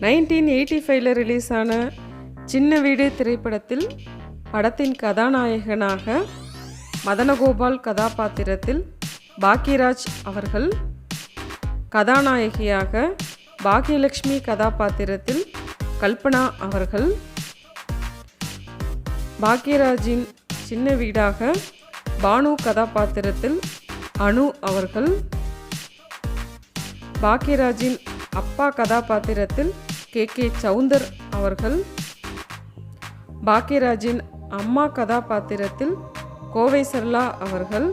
Nineteen eighty ஃபைவ்ல release ஆன சின்ன வீடு திரைப்படத்தில் படத்தின் கதாநாயகனாக மதனகோபால் கதாபாத்திரத்தில் பாக்யராஜ் அவர்கள் கதாநாயகியாக பாக்யலட்சுமி கதாபாத்திரத்தில் கல்பனா அவர்கள் பாக்யராஜின் சின்ன வீடாக பானு கதாபாத்திரத்தில் அனு அவர்கள் பாக்யராஜின் அப்பா கதாபாத்திரத்தில் கே. கே. சவுந்தர் அவர்கள் பாக்கியராஜின் அம்மா கதாபாத்திரத்தில் கோவை சர்லா அவர்கள்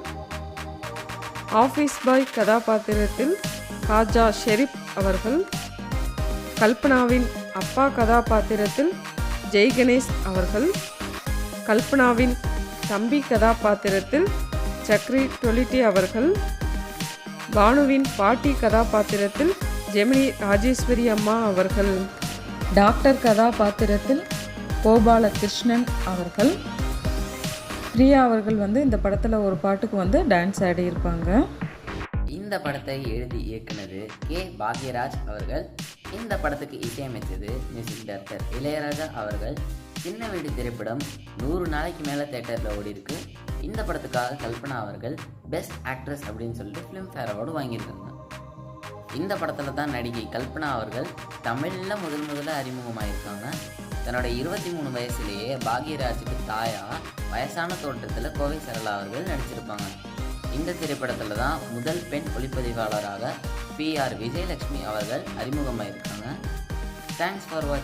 ஆஃபீஸ் பாய் கதாபாத்திரத்தில் காஜா ஷெரீப் அவர்கள் கல்பனாவின் அப்பா கதாபாத்திரத்தில் ஜெய் கணேஷ் அவர்கள் கல்பனாவின் தம்பி கதாபாத்திரத்தில் சக்ரி டொலிட்டி அவர்கள் பானுவின் பாட்டி கதாபாத்திரத்தில் ஜெமினி ராஜேஸ்வரி அம்மா அவர்கள் டாக்டர் கதாபாத்திரத்தில் கோபாலகிருஷ்ணன் அவர்கள். பிரியா அவர்கள் வந்து இந்த படத்தில் ஒரு பாட்டுக்கு வந்து டான்ஸ் ஆடியிருப்பாங்க. இந்த படத்தை எழுதி இயக்குனது கே. பாக்யராஜ் அவர்கள். இந்த படத்துக்கு இசையமைத்தது மியூசிக் டைரக்டர் இளையராஜா அவர்கள். சின்ன வீடு திரைப்படம் நூறு நாளைக்கு மேலே தேட்டரில் ஓடி இருக்கு இந்த படத்துக்காக கல்பனா அவர்கள் பெஸ்ட் ஆக்ட்ரஸ் அப்படின்னு சொல்லிட்டு ஃபிலிம்ஃபேர் அவார்டு வாங்கியிருக்காங்க. இந்த படத்தில் தான் நடிகை கல்பனா அவர்கள் தமிழில் முதல் முதல்ல அறிமுகமாயிருக்காங்க. தன்னோட இருபத்தி மூணு வயசுலேயே பாக்யராஜுக்கு தாயா வயசான தோற்றத்தில் கோவை சரளா அவர்கள் நடிச்சிருப்பாங்க. இந்த திரைப்படத்தில் தான் முதல் பெண் ஒளிப்பதிவாளராக பி ஆர் விஜயலட்சுமி அவர்கள் அறிமுகமாயிருக்காங்க. தேங்க்ஸ் ஃபார் வாட்சிங்